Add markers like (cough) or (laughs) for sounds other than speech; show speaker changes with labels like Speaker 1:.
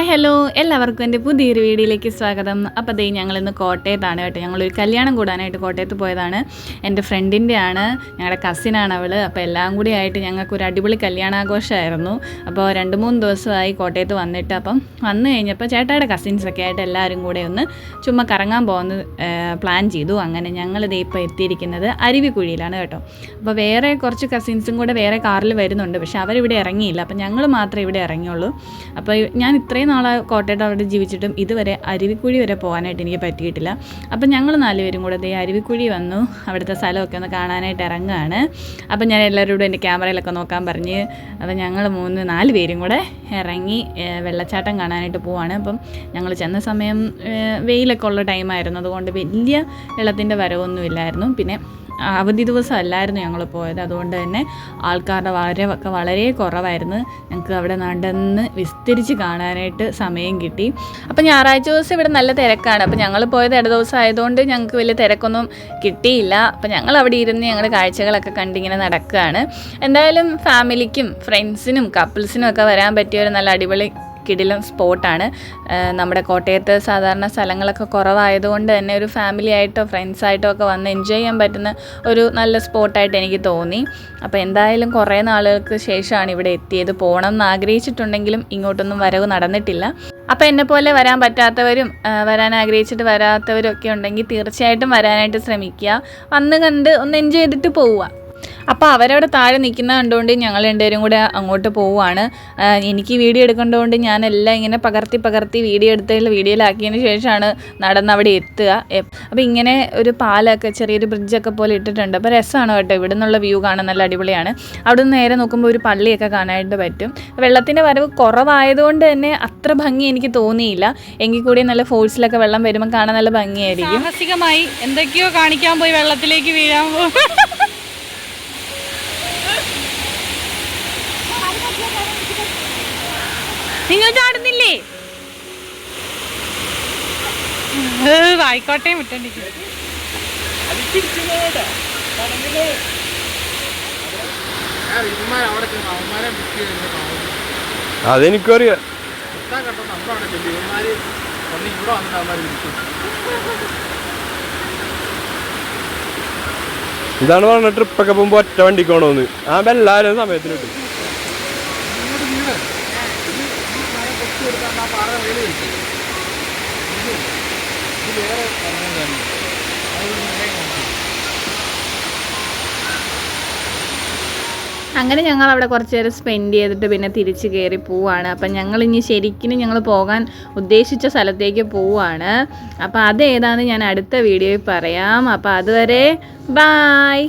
Speaker 1: hi hello എല്ലാവർക്കും എൻ്റെ പുതിയൊരു വീഡിയോയിലേക്ക് സ്വാഗതം അപ്പോൾ അതേ ഇന്ന് കോട്ടയത്താണ് കേട്ടോ ഞങ്ങളൊരു കല്യാണം കൂടാനായിട്ട് കോട്ടയത്ത് പോയതാണ് എൻ്റെ ഫ്രണ്ടിൻ്റെ ആണ് ഞങ്ങളുടെ കസിനാണ് അവൾ അപ്പോൾ എല്ലാം കൂടി ആയിട്ട് ഞങ്ങൾക്ക് ഒരു അടിപൊളി കല്യാണാഘോഷമായിരുന്നു അപ്പോൾ രണ്ട് മൂന്ന് ദിവസമായി കോട്ടയത്ത് വന്നിട്ട് അപ്പം വന്നു കഴിഞ്ഞപ്പോൾ ചേട്ടായുടെ കസിൻസൊക്കെ ആയിട്ട് എല്ലാവരും കൂടെ ഒന്ന് ചുമ്മാ കറങ്ങാൻ പോകുന്ന പ്ലാൻ ചെയ്തു അങ്ങനെ ഞങ്ങളിത് ഇപ്പോൾ എത്തിയിരിക്കുന്നത് അരുവിക്കുഴിയിലാണ് കേട്ടോ അപ്പോൾ വേറെ കുറച്ച് കസിൻസും കൂടെ വേറെ കാറിൽ വരുന്നുണ്ട് പക്ഷേ അവരിവിടെ ഇറങ്ങിയില്ല അപ്പോൾ ഞങ്ങൾ മാത്രമേ ഇവിടെ ഇറങ്ങിയുള്ളൂ അപ്പോൾ ഞാൻ ഇത്രയും നാളെ കോട്ടയത്ത് അവിടെ ജീവിച്ചിട്ടും ഇതുവരെ അരുവിക്കുഴി വരെ പോകാനായിട്ട് എനിക്ക് പറ്റിയിട്ടില്ല അപ്പം ഞങ്ങൾ നാലുപേരും കൂടെ ദേ അരുവിക്കുഴി വന്നു അവിടുത്തെ സ്ഥലമൊക്കെ ഒന്ന് കാണാനായിട്ട് ഇറങ്ങുകയാണ് അപ്പം ഞാൻ എല്ലാവരോടും എൻ്റെ ക്യാമറയിലൊക്കെ നോക്കാൻ പറഞ്ഞ് അപ്പം ഞങ്ങൾ മൂന്ന് നാല് പേരും കൂടെ ഇറങ്ങി വെള്ളച്ചാട്ടം കാണാനായിട്ട് പോവാണ് അപ്പം ഞങ്ങൾ ചെന്ന സമയം വെയിലൊക്കെ ഉള്ള ടൈമായിരുന്നു അതുകൊണ്ട് വലിയ വെള്ളത്തിൻ്റെ വരവൊന്നും ഇല്ലായിരുന്നു പിന്നെ അവധി ദിവസം അല്ലായിരുന്നു ഞങ്ങൾ പോയത് അതുകൊണ്ട് തന്നെ ആൾക്കാരുടെ വരവൊക്കെ ഒക്കെ വളരെ കുറവായിരുന്നു ഞങ്ങൾക്ക് അവിടെ നടന്ന് വിസ്തരിച്ച് കാണാനായിട്ട് സമയം കിട്ടി അപ്പോൾ ഞായറാഴ്ച ദിവസം ഇവിടെ നല്ല തിരക്കാണ് അപ്പോൾ ഞങ്ങൾ പോയത് ഇട ദിവസം ആയതുകൊണ്ട് ഞങ്ങൾക്ക് വലിയ തിരക്കൊന്നും കിട്ടിയില്ല അപ്പോൾ ഞങ്ങൾ അവിടെ ഇരുന്ന് ഞങ്ങളുടെ കാഴ്ചകളൊക്കെ കണ്ടിങ്ങനെ നടക്കുകയാണ് എന്തായാലും ഫാമിലിക്കും ഫ്രണ്ട്സിനും കപ്പിൾസിനും ഒക്കെ വരാൻ പറ്റിയ ഒരു നല്ല അടിപൊളി കിടിലം സ്പോട്ടാണ് നമ്മുടെ കോട്ടയത്ത് സാധാരണ സ്ഥലങ്ങളൊക്കെ കുറവായതുകൊണ്ട് തന്നെ ഒരു ഫാമിലി ആയിട്ടോ ഫ്രണ്ട്സ് ആയിട്ടോ ഒക്കെ വന്ന് എൻജോയ് ചെയ്യാൻ പറ്റുന്ന ഒരു നല്ല സ്പോട്ടായിട്ട് എനിക്ക് തോന്നി അപ്പോൾ എന്തായാലും കുറേ നാളുകൾക്ക് ശേഷമാണ് ഇവിടെ എത്തിയത് പോകണം എന്ന് ആഗ്രഹിച്ചിട്ടുണ്ടെങ്കിലും ഇങ്ങോട്ടൊന്നും വരവ് നടന്നിട്ടില്ല അപ്പോൾ എന്നെ പോലെ വരാൻ പറ്റാത്തവരും വരാൻ ആഗ്രഹിച്ചിട്ട് വരാത്തവരും ഒക്കെ ഉണ്ടെങ്കിൽ തീർച്ചയായിട്ടും വരാനായിട്ട് ശ്രമിക്കുക വന്ന് കണ്ട് ഒന്ന് എൻജോയ് ചെയ്തിട്ട് പോവുക അപ്പോൾ അവരവിടെ താഴെ നിൽക്കുന്ന കണ്ടുകൊണ്ട് ഞങ്ങൾ രണ്ടുപേരും കൂടെ അങ്ങോട്ട് പോവുകയാണ് എനിക്ക് വീഡിയോ എടുക്കേണ്ടതുകൊണ്ട് ഞാനെല്ലാം ഇങ്ങനെ പകർത്തി പകർത്തി വീഡിയോ എടുത്തതിൽ വീഡിയോയിലാക്കിയതിന് ശേഷമാണ് നടന്ന് അവിടെ എത്തുക അപ്പോൾ ഇങ്ങനെ ഒരു പാലൊക്കെ ചെറിയൊരു ബ്രിഡ്ജൊക്കെ പോലെ ഇട്ടിട്ടുണ്ട് അപ്പോൾ രസമാണ് കേട്ടോ ഇവിടെ നിന്നുള്ള വ്യൂ കാണാൻ നല്ല അടിപൊളിയാണ് അവിടെ നിന്ന് നേരെ നോക്കുമ്പോൾ ഒരു പള്ളിയൊക്കെ കാണാനായിട്ട് പറ്റും വെള്ളത്തിൻ്റെ വരവ് കുറവായതുകൊണ്ട് തന്നെ അത്ര ഭംഗി എനിക്ക് തോന്നിയില്ല എങ്കിൽ കൂടി നല്ല ഫോഴ്സിലൊക്കെ വെള്ളം വരുമ്പോൾ കാണാൻ നല്ല ഭംഗിയായിരിക്കും
Speaker 2: സാഹസികമായി എന്തൊക്കെയോ കാണിക്കാൻ പോയി വെള്ളത്തിലേക്ക് വീഴാൻ പോകും (laughs) നിങ്ങൾ ചാടുന്നില്ലേ ആയിക്കോട്ടെ വിട്ടണ്ടിക്ക്
Speaker 3: അതെനിക്കറിയാം ഇതാണ് പറഞ്ഞ ട്രിപ്പൊക്കെ പോകുമ്പോ ഒറ്റ വണ്ടിക്ക് പോണോന്ന് ആ എല്ലാരും സമയത്തിന് കിട്ടും
Speaker 1: അങ്ങനെ ഞങ്ങൾ അവിടെ കുറച്ച് നേരം സ്പെൻഡ് ചെയ്തിട്ട് പിന്നെ തിരിച്ച് കയറി പോവാണ് അപ്പം ഞങ്ങൾ ഇനി ശരിക്കും ഞങ്ങൾ പോകാൻ ഉദ്ദേശിച്ച സ്ഥലത്തേക്ക് പോവാണ് അപ്പോൾ അതേതാണെന്ന് ഞാൻ അടുത്ത വീഡിയോയിൽ പറയാം അപ്പോൾ അതുവരെ ബായ്